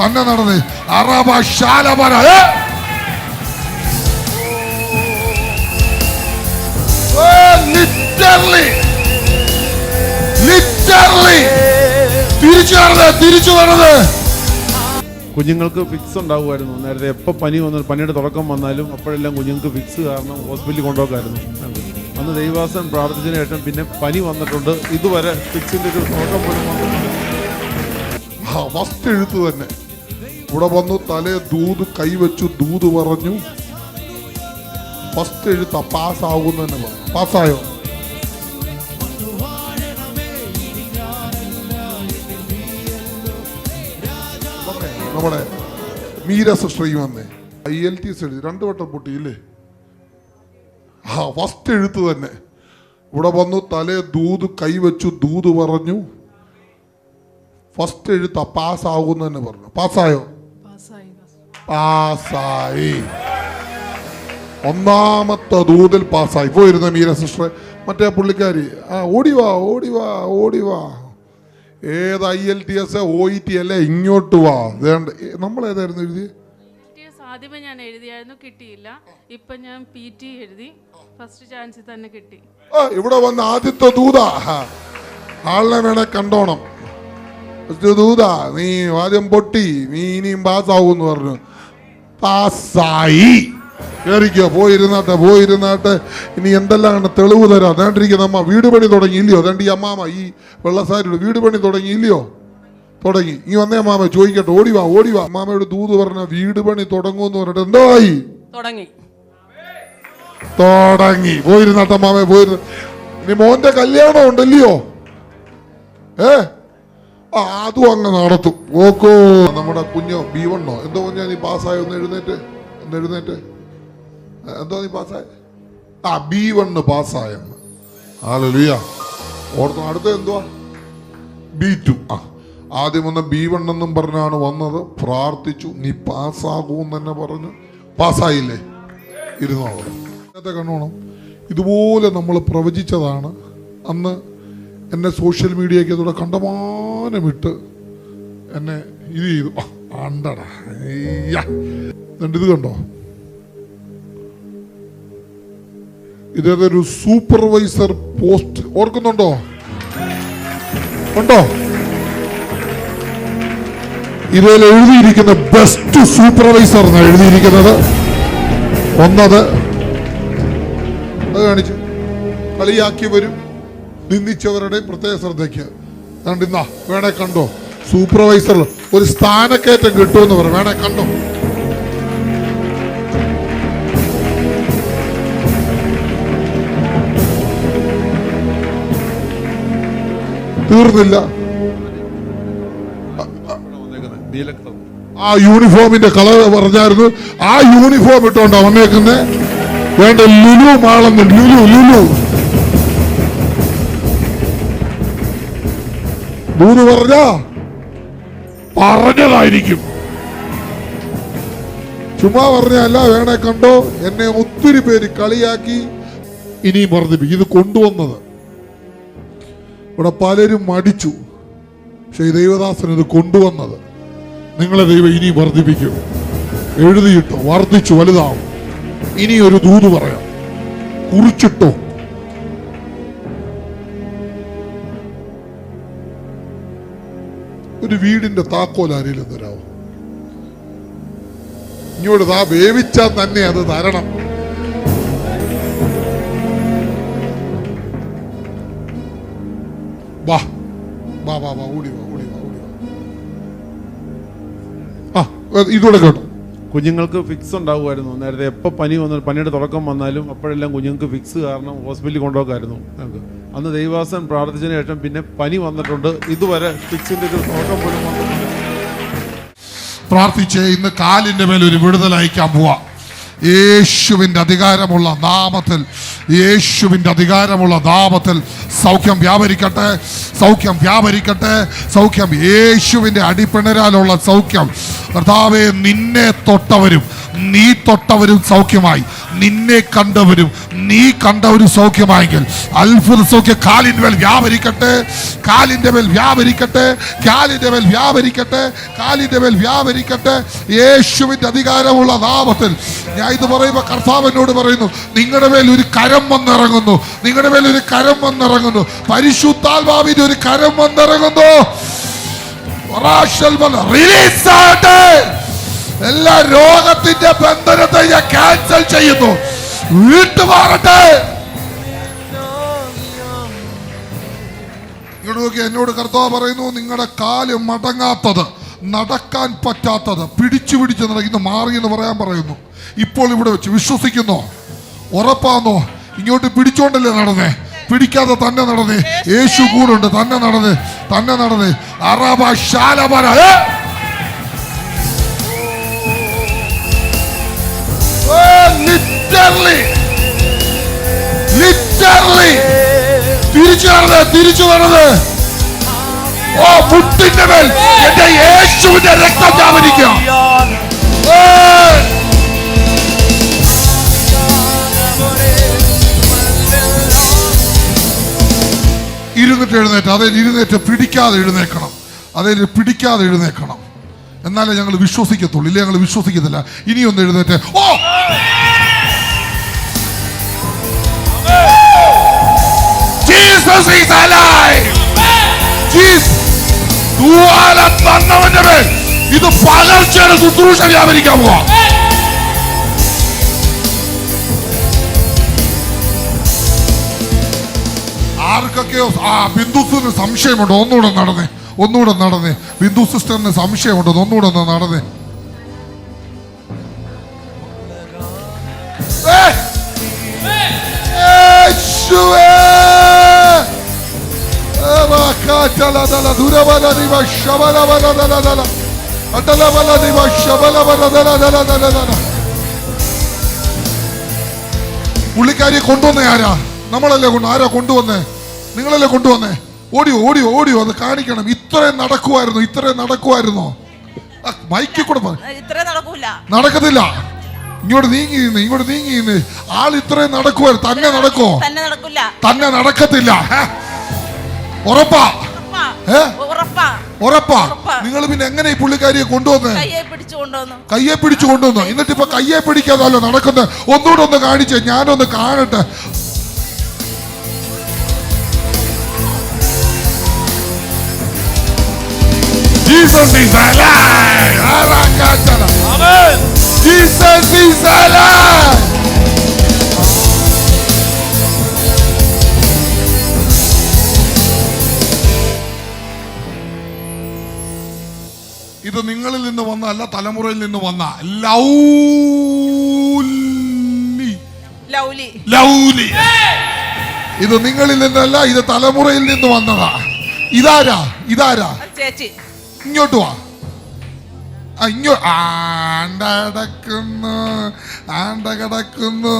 തന്നെ നടന്ന് അറബ literally, literally. തിരിച്ചു തിരിച്ചു കുഞ്ഞുങ്ങൾക്ക് ഫിക്സ് ഉണ്ടാവുമായിരുന്നു. നേരത്തെ എപ്പോൾ പനി വന്നു പനിയുടെ തുടക്കം വന്നാലും അപ്പോഴെല്ലാം കുഞ്ഞുങ്ങൾക്ക് ഫിക്സ് കാരണം ഹോസ്പിറ്റലിൽ കൊണ്ടുപോക്കായിരുന്നു. അന്ന് ദൈവാസൻ പ്രാർത്ഥിച്ചതിന് ശേഷം പിന്നെ പനി വന്നിട്ടുണ്ട്. ഇതുവരെ ഫിക്സിന്റെ ഒരു തുടക്കം ഫസ്റ്റ് എഴുത്ത് തന്നെ. ഇവിടെ വന്നു തലേ ദൂത് കൈവച്ചു ദൂത് പറഞ്ഞു. ഫസ്റ്റ് എഴുത്ത പാസ്സാകുന്ന തന്നെ പറഞ്ഞു പാസ്സായോ നമ്മുടെ മീര സിസ്റ്ററിയും വന്നേ. ഐ എൽ ടി എസ് എഴുതി. രണ്ടു വട്ടം പൊട്ടിയില്ലേ? ആ ഫസ്റ്റ് എഴുത്ത് തന്നെ. ഇവിടെ വന്നു തലേ ദൂത് കൈവച്ചു ദൂത് പറഞ്ഞു. ഫസ്റ്റ് എഴുത്ത പാസ്സാകുന്നു തന്നെ പറഞ്ഞു. പാസ്സായി പാസ്സായി. ഒന്നാമത്തെ ദൂതിൽ പാസ്സായി. പോയിരുന്ന മീര സിസ്റ്റർ മറ്റേ പുള്ളിക്കാരി. ആ ഓടിവാ ഓടിവാ ഓടിവാ. ഏത് I L T S O E T അല്ലേ? ഇങ്ങോട്ട് വാ. വേണ്ട നമ്മൾ ഏതായിരുന്നു എഴുതി ആദ്യമേ ഞാൻ എഴുതിയായിരുന്നു കിട്ടിയില്ല. ഇപ്പൊ ഞാൻ പി ടി എഴുതി. ഫസ്റ്റ് ചാൻസിൽ തന്നെ കിട്ടി. ഇവിടെ വന്ന ആദ്യത്തെ ദൂത. ആളിനെ വേണേ കണ്ടോണം. ദൂത നീ ആദ്യം പൊട്ടി നീ ഇനിയും പാസ്സാവും എന്ന് പറഞ്ഞു. പാസ്സായി. കയറിക്കോ പോയിരുന്നാട്ടെ പോയിരുന്നാട്ടെ. ഇനി എന്തെല്ലാം തെളിവ് തരാം? അതാണ്ടിരിക്കുന്ന അമ്മ. വീട് പണി തുടങ്ങി ഇല്ലയോ അതാണ്ട് ഈ അമ്മാമ ഈ വെള്ളസാരിയുടെ വീട് പണി തുടങ്ങി ഇല്ലയോ തുടങ്ങി. ഈ വന്നേ അമ്മാമ ചോദിക്കട്ടെ. ഓടിവാ ഓടിവാ അമ്മാമയുടെ ദൂത് പറഞ്ഞ വീട് പണി തുടങ്ങുമെന്ന് പറഞ്ഞിട്ട് എന്തോ ആയി തുടങ്ങി. തുടങ്ങി. പോയിരുന്നാട്ടെ മാമേ പോയിരുന്നു ഇനി മോന്റെ കല്യാണം ഉണ്ടല്ലയോ ഏ? അതും അങ്ങ് നടത്തും. ഓക്കോ നമ്മുടെ കുഞ്ഞോ ബി വണ്ണോ എന്തോ കുഞ്ഞാ നീ പാസ്സായോ? ഒന്ന് എഴുന്നേറ്റ്. ഒന്ന് എഴുന്നേറ്റ്. എന്തോ നീ പാസ്സായ? ആ ബി വണ്ണ് പാസ്സായെന്ന് ആലലുയ ഓർത്തോ അടുത്ത എന്തുവാ? ബി ടു ആ ആദ്യം വന്ന ബി വൺ എന്നും പറഞ്ഞാണ് വന്നത്. പ്രാർത്ഥിച്ചു. നീ പാസ്സാകുമെന്ന് തന്നെ പറഞ്ഞു. പാസ്സായില്ലേ? ഇരുന്നോ? ഇന്നത്തെ കണ്ണോണം. ഇതുപോലെ നമ്മൾ പ്രവചിച്ചതാണ്. അന്ന് എന്നെ സോഷ്യൽ മീഡിയയ്ക്ക് അതോടെ കണ്ടമാനമിട്ട് എന്നെ ഇത് ചെയ്തു. ആണ്ടടാ. ഇത് കണ്ടോ? ഇതേതൊരു സൂപ്പർവൈസർ പോസ്റ്റ്. ഓർക്കുന്നുണ്ടോ? ഉണ്ടോ ഇതിൽ എഴുതിയിരിക്കുന്ന ബെസ്റ്റ് സൂപ്പർവൈസർ എന്നാണ് എഴുതിയിരിക്കുന്നത്. ഒന്നത് അത് കാണിച്ചു. കളിയാക്കിയവരും നിന്ദിച്ചവരുടെ പ്രത്യേക ശ്രദ്ധയ്ക്ക്. കണ്ടിന്നാ വേണേ കണ്ടോ? സൂപ്പർവൈസർ ഒരു സ്ഥാനക്കയറ്റം കിട്ടുമെന്ന് പറ വേണേ കണ്ടോ? തീർന്നില്ല. ആ യൂണിഫോമിന്റെ കളർ പറഞ്ഞായിരുന്നു. ആ യൂണിഫോം ഇട്ടോണ്ടാ വന്നേക്കുന്നേ. വേണ്ട ലുലു മാളന്ന് ലുലു ലുലു. ദൂത് പറഞ്ഞ പറഞ്ഞതായിരിക്കും. ചുമ്മാ പറഞ്ഞല്ല വേണേ കണ്ടോ? എന്നെ ഒത്തിരി പേര് കളിയാക്കി ഇനിയും വർദ്ധിപ്പിക്കും ഇത് കൊണ്ടുവന്നത്. ഇവിടെ പലരും മടിച്ചു. പക്ഷെ ദൈവദാസൻ ഇത് കൊണ്ടുവന്നത്. നിങ്ങളെ ദൈവം ഇനി വർദ്ധിപ്പിക്കും എഴുതിയിട്ടോ വർദ്ധിച്ചു വലുതാവും. ഇനി ഒരു ദൂത് പറയാം. കുറിച്ചിട്ടോ. ഒരു വീടിന്റെ താക്കോൽ ആരെങ്കിലും തരാമോ ഇങ്ങോട്ട് താ വേവിച്ചാൽ തന്നെ അത് തരണം. വാ. വാ വാ വാ ഓടി വാ ഓടി വാ ഓടി വാ. ആ കേട്ടോ. കുഞ്ഞുങ്ങൾക്ക് ഫിക്സ് ഉണ്ടാവുമായിരുന്നു. നേരത്തെ എപ്പോൾ പനി വന്നാലും പനിയുടെ തുടക്കം വന്നാലും അപ്പോഴെല്ലാം കുഞ്ഞുങ്ങൾക്ക് ഫിക്സ് കാരണം ഹോസ്പിറ്റലിൽ കൊണ്ടുപോകായിരുന്നു ഞങ്ങൾക്ക് അന്ന് ദൈവാസൻ പ്രാർത്ഥിച്ചതിന് ശേഷം പിന്നെ പനി വന്നിട്ടുണ്ട്. ഇതുവരെ പിച്ചിന്റെ ഒരു നോട്ടം പോലും പ്രാർത്ഥിച്ച് ഇന്ന് കാലിന്റെ മേൽ ഒരു വിടുതൽ അയക്കാൻ പോവാ. യേശുവിന്റെ അധികാരമുള്ള നാമത്തിൽ യേശുവിന്റെ അധികാരമുള്ള നാമത്തിൽ സൗഖ്യം വ്യാപരിക്കട്ടെ സൗഖ്യം വ്യാപരിക്കട്ടെ സൗഖ്യം യേശുവിന്റെ അടിപ്പിണരാലുള്ള സൗഖ്യം. കർത്താവെ നിന്നെ തൊട്ടവരും നീ തൊട്ടവരും സൗഖ്യമായി. നിന്നെ കണ്ടവരും നീ കണ്ടവരും സൗഖ്യമായെങ്കിൽ അത്ഭുത സൗഖ്യ കാലിന്റെ മേൽ വ്യാപരിക്കട്ടെ. കാലിന്റെ മേൽ വ്യാപരിക്കട്ടെ. കാലിന്റെ മേൽ വ്യാപരിക്കട്ടെ. കാലിന്റെ മേൽ വ്യാപരിക്കട്ടെ. യേശുവിന്റെ അധികാരമുള്ള നാമത്തിൽ ഞാൻ ഇത് പറയുമ്പോ കർത്താവിനോട് പറയുന്നു നിങ്ങളുടെ മേൽ ഒരു കരം വന്നിറങ്ങുന്നു. നിങ്ങളുടെ മേൽ ഒരു കരം വന്നിറങ്ങുന്നു. പരിശുദ്ധാത്മാവിന്റെ ഒരു കരം വന്നിറങ്ങുന്നു. റിലീസ് ആകട്ടെ. എല്ലാ രോഗത്തിന്റെ ബന്ധനത്തെ ഞാൻ ക്യാൻസൽ ചെയ്യുന്നു. വീട്ടുമാറട്ടെ. ഇങ്ങോട്ട് നോക്കി എന്നോട് കർത്താവ് പറയുന്നു നിങ്ങളുടെ കാൽ മടങ്ങാത്തത് നടക്കാൻ പറ്റാത്തത് പിടിച്ചു പിടിച്ച് നടക്കുന്നു മാറി എന്ന് പറയാൻ പറയുന്നു. ഇപ്പോൾ ഇവിടെ വെച്ച് വിശ്വസിക്കുന്നോ. ഉറപ്പാന്നോ? ഇങ്ങോട്ട് പിടിച്ചോണ്ടല്ലേ നടന്നേ? പിടിക്കാതെ തന്നെ നടന്നേ. യേശു കൂടുണ്ട് തന്നെ നടന്നേ തന്നെ നടന്നേ. അറബ ശാലമര. Literally, literally. തിരിച്ചു വരണത് തിരിച്ചു വരണത്. ഓ മുട്ടിന്റെ മേൽ എന്റെ യേശുവിന്റെ രക്തം വ്യാപരിക്കുക ഏയ്! ഇരുന്നിട്ട് എഴുന്നേറ്റ് അതേ ഇരുന്നേറ്റ് പിടിക്കാതെ എഴുന്നേക്കണം അതേ പിടിക്കാതെ എഴുന്നേക്കണം എന്നാലേ ഞങ്ങൾ വിശ്വസിക്കത്തുള്ളൂ. ഇല്ലേ ഞങ്ങൾ വിശ്വസിക്കത്തില്ല. ഇനിയൊന്ന് എഴുന്നേറ്റ്. ഓ! ഇത് പകർച്ചയുടെ ശുശ്രൂഷ വ്യാപരിക്കാൻ പോവാ. ആർക്കൊക്കെയോ ആ ബിന്ദുസിന് സംശയമുണ്ടോ. ഒന്നുകൂടെ നടന്നേ. ഒന്നുകൂടെ നടന്നേ ബിന്ദു സിസ്റ്ററിന് സംശയമുണ്ട് ഒന്നുകൂടെ ഒന്ന് നടന്നേ പുള്ളിക്കാരി കൊണ്ടുവന്നേ ആരാ നമ്മളല്ലേ കൊണ്ട് ആരാ കൊണ്ടുവന്നേ നിങ്ങളല്ലേ കൊണ്ടുവന്നേ ഓടിയോ ഓടി ഓടി അത് കാണിക്കണം. ഇത്രയും നടക്കുമായിരുന്നു ഇത്രയും നടക്കുമായിരുന്നോ മൈക്കി മൈക്കിൽ കൂടെ നടക്കത്തില്ല. ഇങ്ങോട്ട് നീങ്ങി നിന്ന് ഇങ്ങോട്ട് നീങ്ങി നിന്ന്. ആൾ ഇത്രയും നടക്കുമായിരുന്നു തന്നെ നടക്കോ തന്നെ നടക്കത്തില്ല? ഉറപ്പാ? ഉറപ്പാ. നിങ്ങൾ പിന്നെ എങ്ങനെ ഈ പുള്ളിക്കാരിയെ കൊണ്ടുവന്ന്? കയ്യെ പിടിച്ചു കൊണ്ടുവന്നു. കയ്യെ പിടിച്ചു കൊണ്ടുവന്നു? എന്നിട്ട് ഇപ്പൊ കയ്യെ പിടിക്കാതല്ലോ നടക്കുന്നത്. ഒന്നുകൂടെ ഒന്ന് കാണിച്ചേ. ഞാനൊന്ന് കാണട്ടെ. Jesus is alive. Amen. Jesus is alive. ഇത് നിങ്ങളിൽ നിന്ന് വന്നല്ല തലമുറയിൽ നിന്ന് വന്ന ലൗലി. ലൗലി. ലൗലി. ഇത് നിങ്ങളിൽ നിന്നല്ല ഇത് തലമുറയിൽ നിന്ന് വന്നതാ. ഇതാരാ? ഇതാരാ? ചേച്ചി. ഇങ്ങോട്ട് വാ. ആ ഇങ്ങോ ആണ്ട കിടക്കുന്നു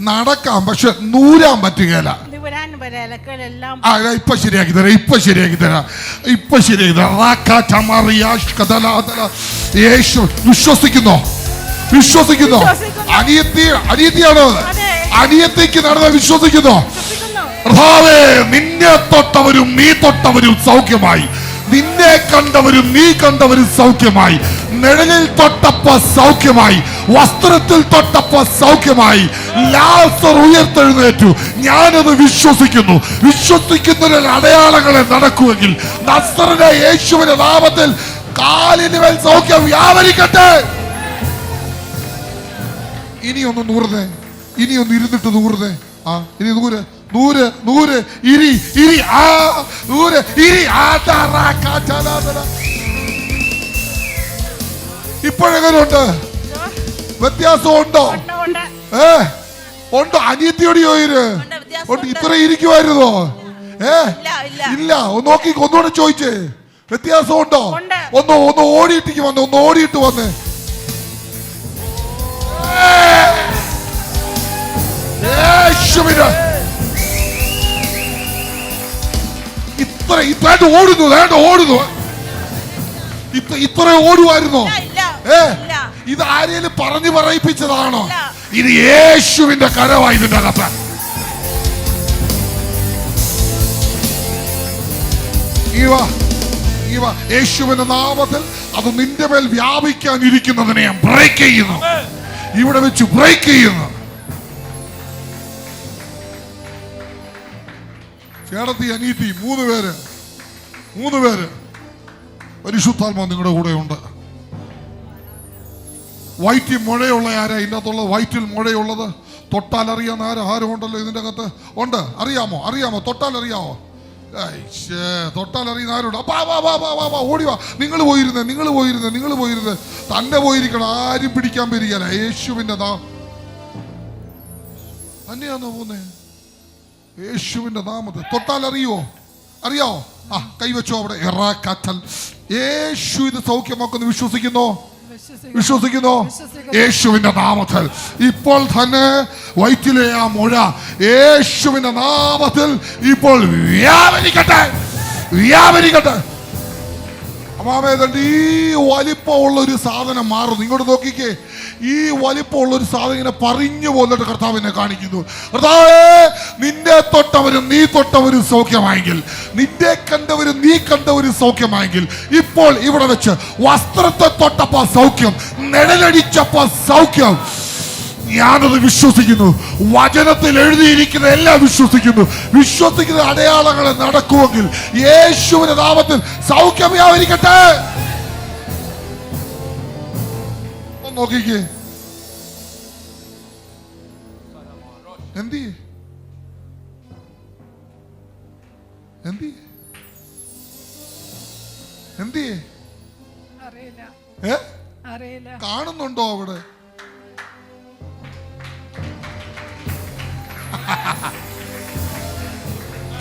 നടക്കാം പക്ഷെ നൂരാൻ പറ്റുകയില്ല ഇപ്പൊ ശരിയാക്കി തരാം ഇപ്പൊ ശരിയാക്കി തരാം ഇപ്പൊ ശരിയാക്കി തരാം. യേശു വിശ്വസിക്കുന്നോ? വിശ്വസിക്കുന്നോ. അനിയത്തി അനിയത്തിയാണോ. അനിയത്തിക്ക് നടന്ന വിശ്വസിക്കുന്നോ? നിന്നെ തൊട്ടവരും നീ തൊട്ടവരും സൗഖ്യമായി. നിന്നെ കണ്ടവരും നീ കണ്ടവരും സൗഖ്യമായി. നിഴലിൽ തൊട്ടപ്പോ സൗഖ്യമായി. വസ്ത്രത്തിൽ തൊട്ടപ്പോ സൗഖ്യമായി. ലാസർ ഉയർത്തെഴുന്നേറ്റു. ഞാനത് വിശ്വസിക്കുന്നു. വിശ്വസിക്കുന്നതിൽ അടയാളങ്ങളെ നടക്കുമെങ്കിൽ നസറിനെ യേശുവിന്റെ നാമത്തിൽ കാലിന് മേൽ സൗഖ്യം വ്യാപരിക്കട്ടെ. ഇനിയൊന്ന് നൂറുതേ ഇനിയൊന്ന് ഇരുന്നിട്ട് നൂറുതേ ആ ഇനി നൂറ്. നൂറ് നൂറ് ഇരി ഇരി ആ നൂറ് ഇരി. ഇപ്പോഴെങ്ങനെയുണ്ട് വ്യത്യാസം ഉണ്ടോ. ഏ? ഉണ്ടോ അനിയത്തിയോട് ചോദിര്. ഇത്ര ഇരിക്കുമായിരുന്നോ ഏ? ഇല്ല ഒന്ന് നോക്കി ഒന്നുകൂടെ ചോദിച്ചേ. വ്യത്യാസം ഉണ്ടോ. ഒന്ന് ഒന്ന് ഓടിയിട്ടേക്ക് വന്നു ഒന്ന് ഓടിയിട്ട് വന്ന്. യേശുവിന്. ഇത്ര ഇത്ര ഓടുന്നു വേണ്ട ഓടുന്നു. ഇത്ര ഇത്ര ഓടുമായിരുന്നോ ഏ? ഇത് ആരെയും പറഞ്ഞു പറയിപ്പിച്ചതാണോ? ഇത് യേശുവിന്റെ കരവായി ഇതിന്റെ അകത്ത്. ഇവ ഇവ യേശുവിന്റെ നാമത്തിൽ അത് നിന്റെ മേൽ വ്യാപിക്കാൻ ഇരിക്കുന്നതിനെ ഞാൻ ബ്രേക്ക് ചെയ്യുന്നു. ഇവിടെ വെച്ച് ബ്രേക്ക് ചെയ്യുന്നു. ചേട്ടത്തി അനീതി മൂന്ന് പേര്. മൂന്ന് പേര്. പരിശുദ്ധാത്മാ നിങ്ങളുടെ കൂടെ ഉണ്ട് വയറ്റിൽ മുഴയുള്ള ആരാ വൈറ്റിൽ വയറ്റിൽ മുഴയുള്ളത്? തൊട്ടാൽ അറിയാവുന്ന ആരോ ആരും ഉണ്ടല്ലോ ഇതിന്റെ അകത്ത്? ഉണ്ട്. അറിയാമോ? അറിയാമോ? തൊട്ടാൽ അറിയാമോ തൊട്ടാൽ അറിയുന്ന ആരുണ്ട്? അപ്പാ വാ വാ വാ വാ വാ ഓടി വാ. നിങ്ങൾ പോയിരുന്നേ നിങ്ങൾ പോയിരുന്നേ നിങ്ങൾ പോയിരുന്നേ. തന്നെ പോയിരിക്കണം. ആരും പിടിക്കാൻ വരികയല്ല യേശുവിന്റെ നാ തന്നെയാണോ പോന്നേ യേശുവിന്റെ നാമത്തിൽ. തൊട്ടാൽ അറിയോ? അറിയാവോ ആ കൈവച്ചോ അവിടെ. എറാക്കാറ്റൽ യേശു ഇത് സൗഖ്യമാക്കുന്നു. വിശ്വസിക്കുന്നു? വിശ്വസിക്കുന്നു. യേശുവിന്റെ നാമത്തിൽ. ഇപ്പോൾ തന്നെ വയറ്റിലെ ആ മുഴ യേശുവിന്റെ നാമത്തിൽ ഇപ്പോൾ വ്യാപരിക്കട്ടെ. വ്യാപരിക്കട്ടെ. അമ്മാമേതണ്ട് ഈ വലിപ്പമുള്ള ഒരു സാധനം മാറുന്നു. ഇങ്ങോട്ട് നോക്കിക്കേ. ഈ വലിപ്പമുള്ള ഒരു സാധനം ഇങ്ങനെ പറഞ്ഞു പോന്നിട്ട് കർത്താവിനെ കാണിക്കുന്നു. കർത്താവേ നിന്റെ തൊട്ടവരും നീ തൊട്ടവരും സൗഖ്യമായെങ്കിൽ നിന്റെ കണ്ടവരും നീ കണ്ടവരും സൗഖ്യമായെങ്കിൽ ഇപ്പോൾ ഇവിടെ വെച്ച് വസ്ത്രത്തെ തൊട്ടപ്പോ സൗഖ്യം നിഴലടിച്ചപ്പോ സൗഖ്യം ഞാനത് വിശ്വസിക്കുന്നു. വചനത്തിൽ എഴുതിയിരിക്കുന്ന എല്ലാം വിശ്വസിക്കുന്നു. വിശ്വസിക്കുന്ന അടയാളങ്ങൾ നടക്കുമെങ്കിൽ യേശുവിന്റെ നാമത്തിൽ സൗഖ്യം വ്യാപരിക്കട്ടെ നോക്കിക്കേ. എന്തി എന്തി എന്തി കാണുന്നുണ്ടോ അവിടെ?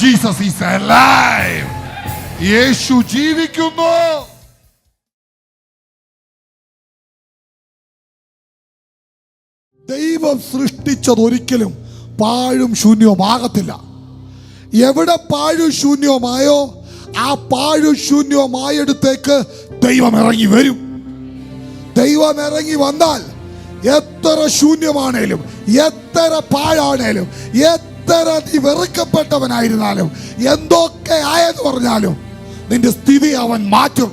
Jesus is alive. യേശു ജീവിക്കുന്നു. ദൈവം സൃഷ്ടിച്ചത് ഒരിക്കലും പാഴും ശൂന്യവുമാകത്തില്ല എവിടെ പാഴും ശൂന്യവുമായോ ആ പാഴും ശൂന്യവുമായടുത്തേക്ക് ദൈവം ഇറങ്ങി വരും. ദൈവം ഇറങ്ങി വന്നാൽ എത്ര ശൂന്യമാണേലും എത്ര പാഴാണേലും എത്ര നീ വെറുക്കപ്പെട്ടവനായിരുന്നാലും എന്തൊക്കെ ആയെന്ന് പറഞ്ഞാലും നിന്റെ സ്ഥിതി അവൻ മാറ്റും.